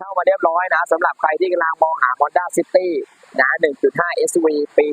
เข้ามาเรียบร้อยนะสำหรับใครที่กำลังมองหา Honda City นะ 1.5 SV ปี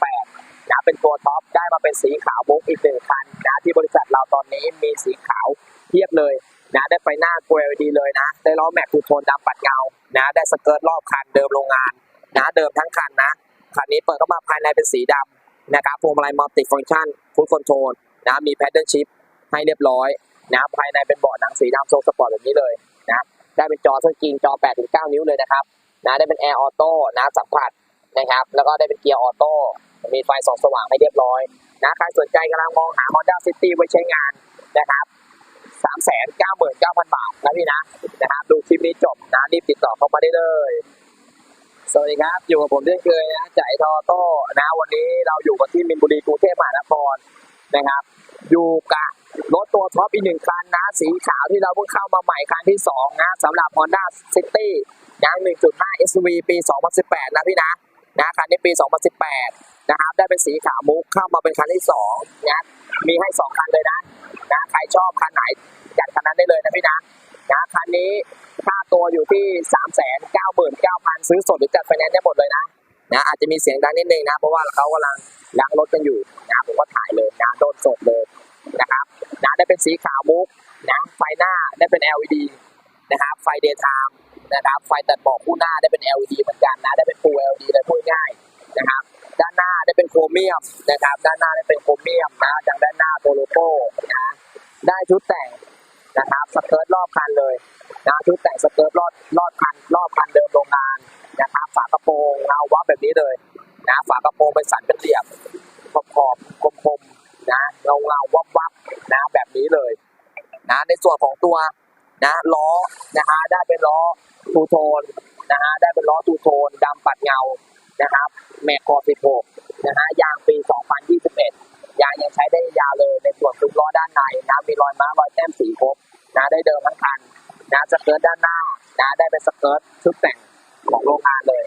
2018 นะเป็นตัวท็อปได้มาเป็นสีขาวมุกอีกหนึ่งคันนะที่บริษัทเราตอนนี้มีสีขาวเทียบเลยนะได้ไฟหน้า Full LED เลยนะ ได้ล้อแม็กคูโทนดำปัดเงานะได้สเกิร์ตรอบคันเดิมโรงงานนะเดิมทั้งคันนะคันนี้เปิดเข้ามาภายในเป็นสีดำนะครับพวงมาลัยมัลติฟังก์ชันฟูดคอนโทรลนะมีแพดเดิลชิพให้เรียบร้อยนะภายในเป็นเบาะหนังสีดำทรงสปอร์ตแบบนี้เลยนะ ได้เป็นจอทัชสกรีนจอ8ถึง9นิ้วเลยนะครับนะได้เป็นแอร์ออโต้นะสัมผัสนะครับ แล้วก็ได้เป็นเกียร์ออโต้มีไฟส่องสว่างให้เรียบร้อยนะใครสนใจกำลังมองหา Honda City ไว้ใช้งานนะครับ399,000 บาทนะพี่นะนะครับดูคลิปนี้จบนะรีบติดต่อเข้ามาได้เลย สวัสดีครับ อยู่กับผมเช่นเคยนะจ่ายทอโต้นะวันนี้เราอยู่กันที่มินบุรีกรุงเทพมหานครนะครับ อยู่กับ รถตัวท็อปอีกหนึ่งคันนะ สีขาวที่เราเพิ่งเข้ามาใหม่คันที่สองนะสำหรับ Honda City นะ1.5 SUV ปี 2018 นะพี่นะนะคันนี้ปี 2018 นะครับ ได้เป็นสีขาวมุกเข้ามาเป็นคันที่สองนะมีให้สองคันเลยนะนะใครชอบคันไหนจัดคันนั้นได้เลยนะพี่นะนะคันนี้ค่าตัวอยู่ที่ 399,000 ซื้อสดหรือจัดไฟแนนซ์ได้หมดเลยนะนะอาจจะมีเสียงดังนิดนึงนะ เพราะว่าเขากำลังล้างรถกันอยู่นะผมก็ถ่ายเลยนะโดนสดเลยนะครับ นะได้เป็นสีขาวมุกนะไฟหน้าได้เป็น LED นะครับไฟเดย์ไทม์นะครับไฟตัดหมอกคู่หน้าได้เป็น LED เหมือนกันนะได้เป็น Full LED เลยพูดง่ายนะครับด้านหน้าได้เป็นโครเมียมนะครับด้านหน้าได้เป็นโครเมียมนะทางด้านหน้าตัวโลโก้นะได้ชุดแต่งนะครับสเกิร์ตรอบคันเลยนะชุดแต่งสเกิร์ตรอบรอบคันรอบคันเดิมโรงงานนะครับฝากระโปรงเงาวับแบบนี้เลยนะฝากระโปรงเป็นสันเป็นเหลี่ยมขอบขอบคมคมๆ นะเงาเงาวับวับนะแบบนี้เลยนะในส่วนของตัวนะล้อนะฮะได้เป็นล้อทูโทนนะฮะได้เป็นล้อทูโทนดำปัดเงานะครับแม็กคอ16นะฮะยางปี 2021 ยางยังใช้ได้ยาวเลยในส่วนซุ้มล้อด้านในนะมีรอยม้ารอยแต้มสีครบนะได้เดิมทั้งคันนะสเกิร์ตด้านหน้านะได้เป็นสเกิร์ตชุดแต่งของโรงงานเลย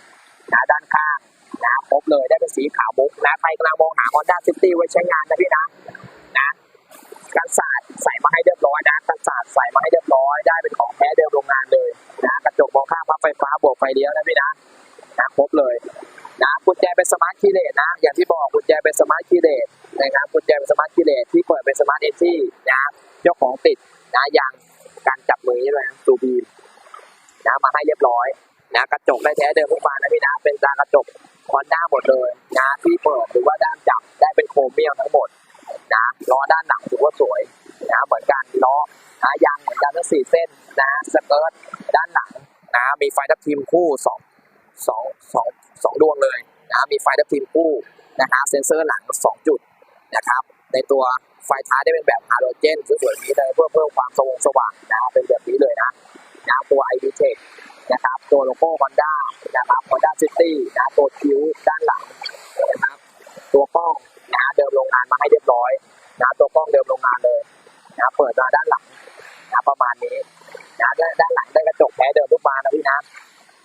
นะด้านข้าง นะครบเลยได้เป็นสีขาวมุกนะใครกำลังมองหา Honda City ไว้ใช้งานนะพี่นะนะกันศาสตร์ใส่มาให้เรียบร้อยนะกันศาสตร์ใส่มาให้เรียบร้อยได้เป็นของแท้เดิมโรงงานเลยนะกระจกมองข้างพับไฟฟ้าบวกไฟเลี้ยวนะพี่นะนะครบเลยนะกุญแจเป็นสมาร์ทคีย์เลสนะ อย่างที่บอกกุญแจเป็นสมาร์ทคีย์เลสนะครับกุญแจเป็นสมาร์ทคีย์เลสที่เปิดเป็นสมาร์ทเอซี่นะเจ้าของติดนะยางการจับมือนี่เลยนะตูบีมนะมาให้เรียบร้อยนะกระจกได้แท้เดิมทุกบานนะพี่นะเป็นตากระจก คอนด้าหมดเลยนะที่เปิดหรือว่าด้านจับได้เป็นโครเมียมทั้งหมดนะล้อด้านหลังถือว่าสวยนะเหมือนกันล้อนะยางเหมือนกันทั้งสี่เส้นนะสเกิร์ตด้านหลังนะมีไฟทับทิมคู่สองสองสองสองดวงเลยนะมีไฟทับทิมคู่นะครับเซ็นเซอร์หลัง2จุดนะครับในตัวไฟท้ายได้เป็นแบบฮาโลเจนสวยๆนี้เลยเพื่อเพิ่มความสว่างสว่างนะเป็นแบบนี้เลยนะนะตัว ID Tech นะครับตัวโลโก้ Honda นะครับ Honda City นะตัวคิ้วด้านหลังนะครับ ตัวกล้องนะเดิมโรงงานมาให้เรียบร้อยนะตัวกล้องเดิมโรงงานเลยนะเปิดมาด้านหลังนะประมาณนี้นะด้านด้านหลังได้กระจกแท้เดิมทุกบานนะพี่นะ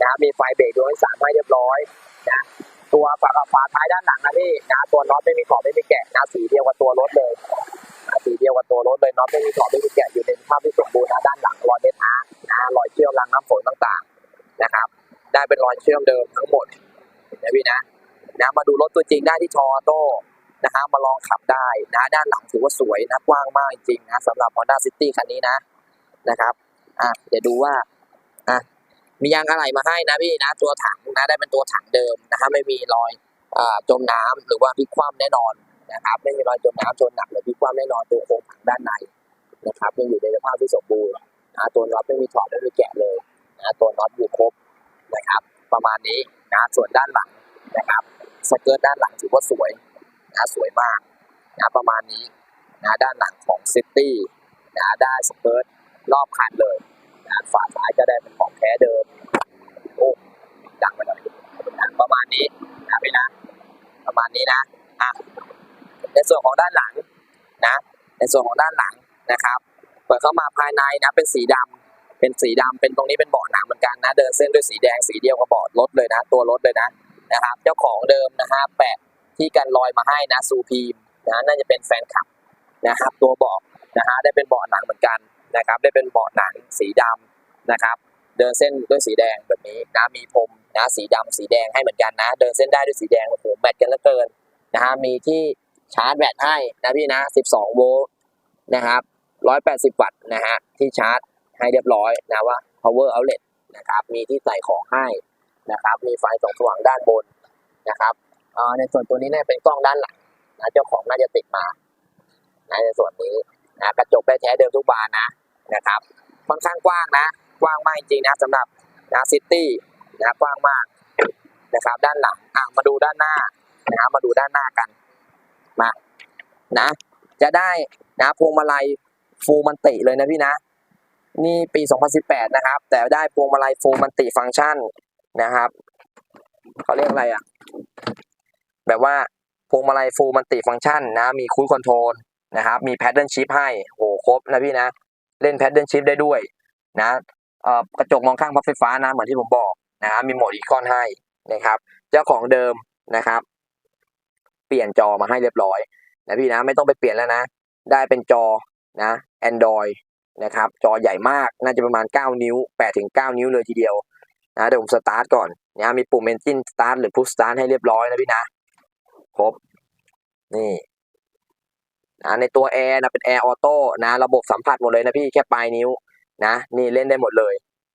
นะมีไฟเบรกดวงที่สามให้เรียบร้อยนะตัวฝากระฝาท้ายด้านหลังนะพี่นะตัวน็อตไม่มีขอบไม่มีแกะนะสีเดียวกับตัวรถเลยนะสีเดียวกับตัวรถเลยน็อตไม่มีขอบไม่มีแกะอยู่ในสภาพที่สมบูรณ์นะด้านหลังรอยเมทัลนะรอยเชื่อมรางน้ำฝนต่างๆนะครับ ได้เป็นรอยเชื่อมเดิมทั้งหมดนะพี่นะนะมาดูรถตัวจริงได้ที่ชอโต้นะฮะมาลองขับได้นะด้านหลังถือว่าสวยนะกว้างมากจริงนะสำหรับ Honda City คันนี้นะนะครับอะเดี๋ยวดูว่าอะมียางอะไหล่มาให้นะพี่นะตัวถังนะได้เป็นตัวถังเดิมนะฮะไม่มีรอยอ่าจมน้ำหรือว่าพลิกคว่ำแน่นอนนะครับไม่มีรอยจมน้ำจนหนักหรือพลิกคว่ำแน่นอนตัวโครงถังด้านในนะครับยังอยู่ในสภาพที่สมบูรณ์นะตัวน็อตไม่มีถอดไม่มีแกะเลยนะตัวน็อตอยู่ครบ นะครับ ประมาณนี้นะส่วนด้านหลังนะครับสเกิร์ตด้านหลังถือว่าสวยนะสวยมากนะประมาณนี้นะด้านหลังของซิตี้นะได้สเกิร์ตรอบคันเลยนะฝาท้ายก็ได้เป็นของแท้เดิมโอ้ดังไปเลยนะประมาณนี้นะพี่นะประมาณนี้นะอะในส่วนของด้านหลังนะ ในส่วนของด้านหลังนะครับ เปิดเข้ามาภายในนะเป็นสีดำ เป็นสีดำเป็นตรงนี้เป็นเบาะหนังเหมือนกันนะ เดินเส้นด้วยสีแดงสีเดียวกับเบาะรถเลยนะ ตัวรถเลยนะนะครับ เจ้าของเดิมนะฮะแปะที่กันรอยมาให้นะซูพีมนะน่าจะเป็นแฟนคลับนะครับ ตัวเบาะนะฮะได้เป็นเบาะหนังเหมือนกันนะครับ ได้เป็นเบาะหนังสีดำนะครับ เดินเส้นด้วยสีแดงแบบนี้นะมีพรมนะสีดำสีแดงให้เหมือนกันนะ เดินเส้นได้ด้วยสีแดงโอ้โหแมทกันเหลือเกินนะฮะมีที่ชาร์จแบตให้นะพี่นะ 12 โวลต์นะครับ 180 วัตต์นะฮะที่ชาร์จ ให้เรียบร้อยนะว่า power outlet นะครับ มีที่ใส่ของให้นะครับ มีไฟส่องสว่างด้านบนนะครับอ่อในส่วนตัวนี้เนี่ยเป็นกล้องด้านหลังนะเจ้าของน่าจะติดมานะในส่วนนี้นะกระจกได้แท้เดิมทุกบานนะนะครับค่อนข้างกว้างนะ กว้างมากจริงนะสำหรับนะซิตี้นะกว้างมากนะครับ ด้านหลังอะมาดูด้านหน้านะครับมาดูด้านหน้ากันมานะ จะได้นะพวงมาลัยฟูมันติเลยนะพี่นะ นี่ปี 2018 นะครับ แต่ได้พวงมาลัยฟูมันติฟังก์ชันนะครับเขาเรียกอะไรอะ แบบว่าพวงมาลัยฟูมันติฟังก์ชันนะ มีคู i คอนโทรลนะครับ มีแพดเดิลชิพให้โหครบนะพี่นะ เล่นแพดเดิลชิพได้ด้วยนะเอ่อกระจกมองข้างพับไฟฟ้านะ เหมือนที่ผมบอกนะครับมีโหมดอีคอนให้นะครับ เจ้าของเดิมนะครับ เปลี่ยนจอมาให้เรียบร้อยนะพี่นะ ไม่ต้องไปเปลี่ยนแล้วนะ ได้เป็นจอนะ Android นะครับจอใหญ่มากน่าจะประมาณ 9 นิ้ว8ถึง9นิ้วเลยทีเดียวนะเดี๋ยวผมสตาร์ทก่อนนะมีปุ่ม Engine Start หรือ Push Start ให้เรียบร้อยนะพี่นะครบนี่นะในตัวแอร์นะเป็นแอร์ออโต้นะระบบสัมผัสหมดเลยนะพี่แค่ปลายนิ้วนะนี่เล่นได้หมดเลย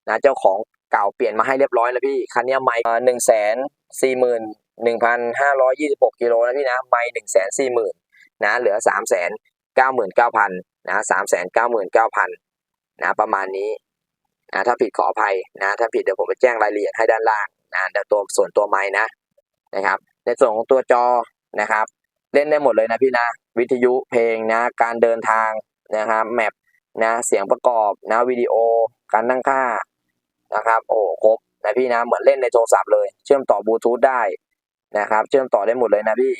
นะเจ้าของเก่าเปลี่ยนมาให้เรียบร้อยแล้วพี่คันนี้ไมค์หนึ่งแสนสี่หมื่นหนึ่งพันห้าร้อยยี่สิบหกกิโลนะพี่นะไมค์หนึ่งแสนสี่หมื่นนะเหลือสามแสนเก้าหมื่นเก้าพัน นะสามแสนเก้าหมื่นเก้าพันนะประมาณนี้นะถ้าผิดขออภัยนะถ้าผิดเดี๋ยวผมไปแจ้งรายละเอียดให้ด้านล่างนะเดี๋ยวตัวส่วนตัวไม้นะนะครับ ในส่วนของตัวจอนะครับ เล่นได้หมดเลยนะพี่นะวิทยุเพลงนะการเดินทางนะครับแมปนะเสียงประกอบนะวิดีโอ การตั้งค่านะครับโอ้ครบนะพี่นะเหมือนเล่นในโทรศัพท์เลย เชื่อมต่อบลูทูธได้นะครับ เชื่อมต่อได้หมดเลยนะพี่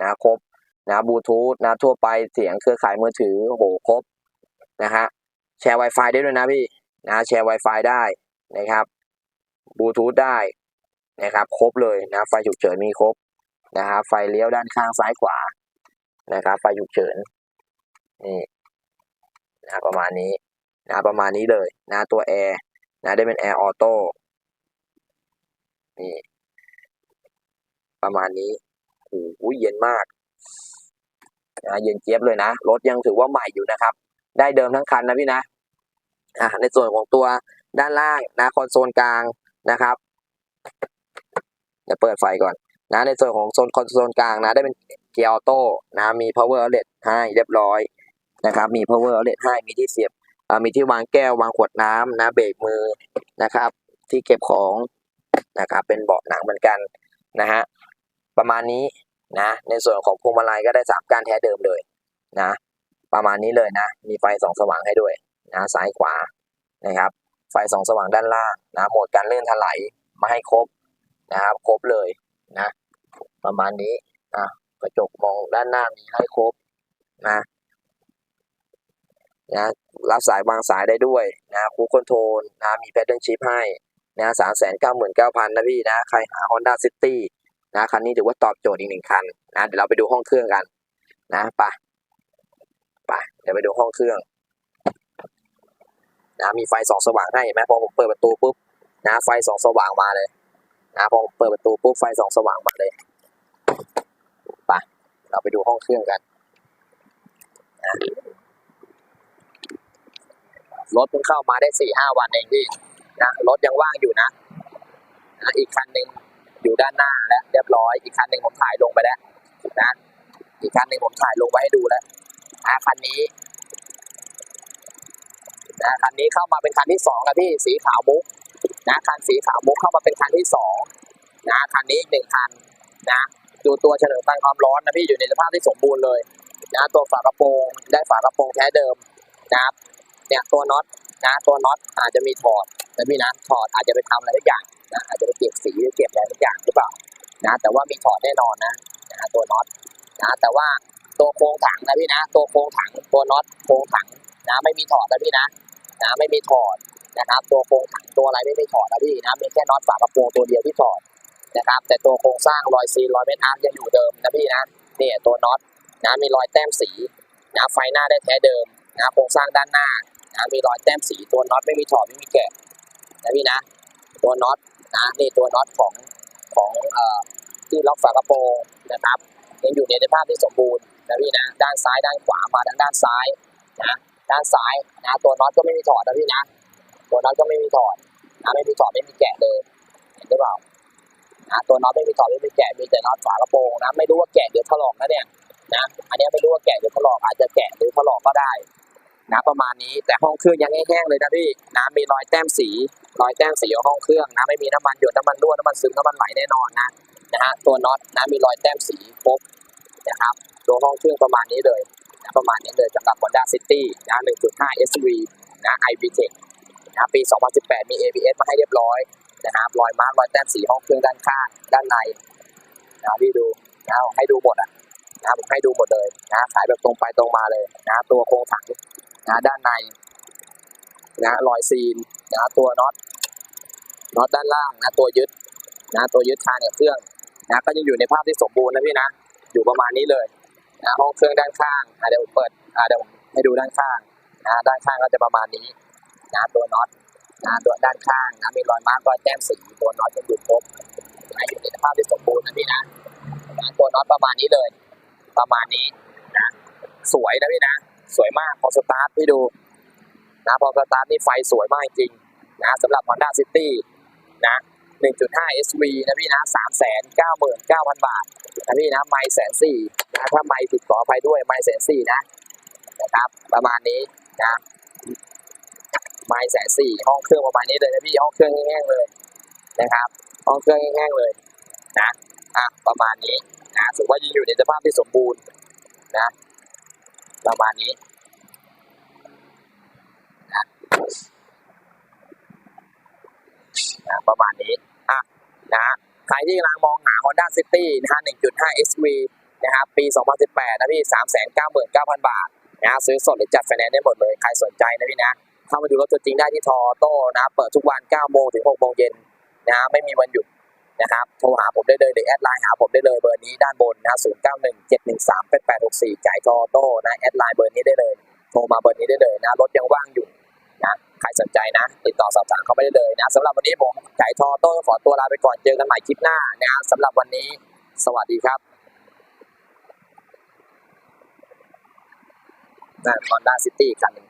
นะครบ นะบลูทูธนะทั่วไปเสียงเครือข่ายมือถือโอ้โหครบนะฮะแชร์ Wi-Fi ได้ด้วยนะพี่นะแชร์ Wi-Fi ได้นะครับบลูทูธได้นะครับครบเลยนะไฟฉุกเฉินมีครบนะครับไฟเลี้ยวด้านข้างซ้ายขวานะครับไฟฉุกเฉินนี่นะประมาณนี้นะประมาณนี้เลยนะตัวแอร์นะได้เป็นแอร์ออโต้นี่ประมาณนี้โอ้โหเย็นมาก นะเย็นเจี๊ยบเลยนะ รถยังถือว่าใหม่อยู่นะครับ ได้เดิมทั้งคันนะพี่นะอะในส่วนของตัวด้านล่างนะคอนโซลกลางนะครับเดี๋ยวเปิดไฟก่อนนะในส่วนของโซนคอนโซลกลางนะ ได้เป็นเกียร์ออโต้นะมี power outlet ให้เรียบร้อยนะครับ มี power outlet ให้มีที่เสียบอ่ามีที่วางแก้ววางขวดน้ำนะเบรกมือนะครับ ที่เก็บของนะครับ เป็นเบาะหนังเหมือนกันนะฮะประมาณนี้ นะในส่วนของพวงมาลัยก็ได้สามก้านแท้เดิมเลยนะประมาณนี้เลยนะ มีไฟสองสว่างให้ด้วยนะซ้ายขวานะครับ ไฟสองสว่างด้านล่างนะโหมดการเลื่อนถลายมาให้ครบนะครับ ครบเลยนะ ประมาณนี้นะกระจกมองด้านหน้ามีให้ครบนะนะรับสายวางสายได้ด้วยนะคูคอนโทรลนะมีแพดเดิลชิพให้นะสามแสนเก้าหมื่นเก้าพันนะพี่นะ ใครหา Honda City นะคันนี้ถือว่าตอบโจทย์อีกหนึ่งคันนะเดี๋ยวเราไปดูห้องเครื่องกัน นะไปไปเดี๋ยวไปดูห้องเครื่องนะมีไฟสองสว่างให้ไหมพอผมเปิดประตูปุ๊บนะไฟสองสว่างมาเลยนะพอผมเปิดประตูปุ๊บไฟสองสว่างมาเลยไปเราไปดูห้องเครื่องกันนะรถเพิ่งเข้ามาได้สี่ห้าวันเองพี่นะรถยังว่างอยู่นะนะอีกคันหนึ่ง อยู่ด้านหน้าแล้วเรียบร้อย อีกคันหนึ่งผมถ่ายลงไปแล้วนะอีกคันหนึ่งผมถ่ายลงไว้ให้ดูแล้วนะคันนี้นะคันนี้เข้ามาเป็นคันที่สองนะพี่สีขาวมุกนะคันสีขาวมุกเข้ามาเป็นคันที่สองนะคันนี้อีกหนึ่งคันนะดูตัวเฉลิมตันความร้อนนะพี่อยู่ในสภาพที่สมบูรณ์เลยนะตัวฝากระโปรงได้ฝากระโปรงแท้เดิมนะครับเนี่ยตัวน็อตนะตัวน็อตอาจจะมีถอดนะพี่นะถอดอาจจะไปทำอะไรทุกอย่าง นะอาจจะไปเก็บสีหรือเก็บอะไรทุกอย่างหรือเปล่านะแต่ว่ามีถอดแน่นอนนะนะตัวน็อตนะแต่ว่าตัวโครงถังนะพี่นะ ตัวโครงถังตัวน็อตโครงถังนะไม่มีถอดนะพี่นะนะไม่มีถอดนะครับ ตัวโครงถังตัวอะไรไม่มีถอดนะพี่นะมีแค่น็อตฝากระโปรงตัวเดียวที่ถอดนะครับ แต่ตัวโครงสร้างรอยซีรอยเม็ดอาร์ยังอยู่เดิมนะพี่นะเนี่ยตัวน็อตนะมีรอยแต้มสีนะไฟหน้าได้แท้เดิมนะโครงสร้างด้านหน้านะมีรอยแต้มสีตัวน็อตไม่มีถอดไม่มีแกะนะพี่นะ ตัวน็อต นะนี่ตัวน็อตของของอที่ล็อกฝากระโปรงนะครับยังอยู่ในสภาพที่สมบูรณ์นะพี่นะด้านซ้ายด้านขวามาทางด้านซ้ายนะด้านซ้ายนะตัวน็อตก็ไม่มีถอดนะพี่นะตัวน็อตก็ไม่มีถอดนะไม่มีถอดไม่มีแกะเลยเห็นหรือเปล่านะตัวน็อตไม่มีถอดไม่มีแกะมีแต่น็อตฝากระโปรงนะไม่รู้ว่าแกะหรือถลอกนะเนี่ยนะอันนี้ไม่รู้ว่าแกะหรือถลอกอาจจะแกะหรือถลอกก็ได้ นะประมาณนี้แต่ห้องเครื่องยังแห้งๆเลยนะพี่นะมีรอยแต้มสีรอยแต้มสีของห้องเครื่องนะไม่มีน้ำมันหยดน้ำมันรั่วน้ำมันซึมน้ำมันไหลแน่นอนนะนะฮะตัวน็อตนะมีรอยแต้มสีครบนะครับตัวห้องเครื่องประมาณนี้เลยนะประมาณนี้เลยสำหรับ Honda City นะ 1.5 SUV นะ iVTEC นะปี 2018 มี ABS มาให้เรียบร้อยนะครับรอยมาร์กรอยแต้มสีห้องเครื่องด้านข้างด้านในนะพี่ดูนะให้ดูหมดอะนะผมให้ดูหมดเลยนะขายแบบตรงไปตรงมาเลยนะตัวโครงถัง นะด้านในนะรอยซีนนะตัวน็อตน็อตด้านล่างนะตัวยึดนะตัวยึดคาเนกับเครื่องนะก็ยังอยู่ในภาพที่สมบูรณ์นะพี่นะอยู่ประมาณนี้เลยนะห้องเครื่องด้านข้างอะเดี๋ยวเปิดอะเดี๋ยวผมให้ดูด้านข้างนะด้านข้างก็จะประมาณนี้นะตัวน็อตนะตัวด้านข้างนะมีรอยมาร์กรอยแต้มสีตัวน็อตยังอยู่ครบนะอยู่ในภาพที่สมบูรณ์นะพี่นะนะตัวน็อตประมาณนี้เลย ประมาณนี้นะสวยนะพี่นะ สวยมากพอสตาร์ทพี่ดูนะพอสตาร์ทนี่ไฟสวยมากจริงนะสำหรับ Honda City นะ 1.5 SV นะพี่นะ 399,000 บาทนะพี่นะ ไม่แสนสี่นะถ้าไม่ติดต่อไปด้วยไม่แสนสี่นะนะครับ ประมาณนี้นะไม่แสนสี่ห้องเครื่องประมาณนี้เลยนะพี่ห้องเครื่องแห้งๆเลยนะครับ ห้องเครื่องแห้งๆเลยนะอะประมาณนี้นะถือว่ายังอยู่ในสภาพที่สมบูรณ์นะ ประมาณนี้นะประมาณนี้อะนะใครที่กำลังมองหา Honda City นะฮะ1.5 SV นะครับปี 2018 นะพี่ 399,000 บาทนะฮะซื้อสดหรือจัดไฟแนนซ์ได้หมดเลย ใครสนใจนะพี่นะ เข้ามาดูรถตัวจริงได้ที่ทอโต้นะ เปิดทุกวัน 9 โมงถึง 6 โมงเย็นนะฮะไม่มีวันหยุด นะครับโทรหาผมได้เลยหรือแอดไลน์หาผมได้เลยเบอร์นี้ด้านบนนะ0917138864จ่ายทอโต้นะแอดไลน์เบอร์นี้ได้เลย โทรมาเบอร์นี้ได้เลยนะรถยังว่างอยู่นะใครสนใจนะติดต่อสอบถามเขาไม่ได้เลยนะสำหรับวันนี้ผมไก่ทอโต้ขอตัวลาไปก่อนเจอกันใหม่คลิปหน้านะสำหรับวันนี้ สวัสดีครับนั่น Honda City คันหนึ่ง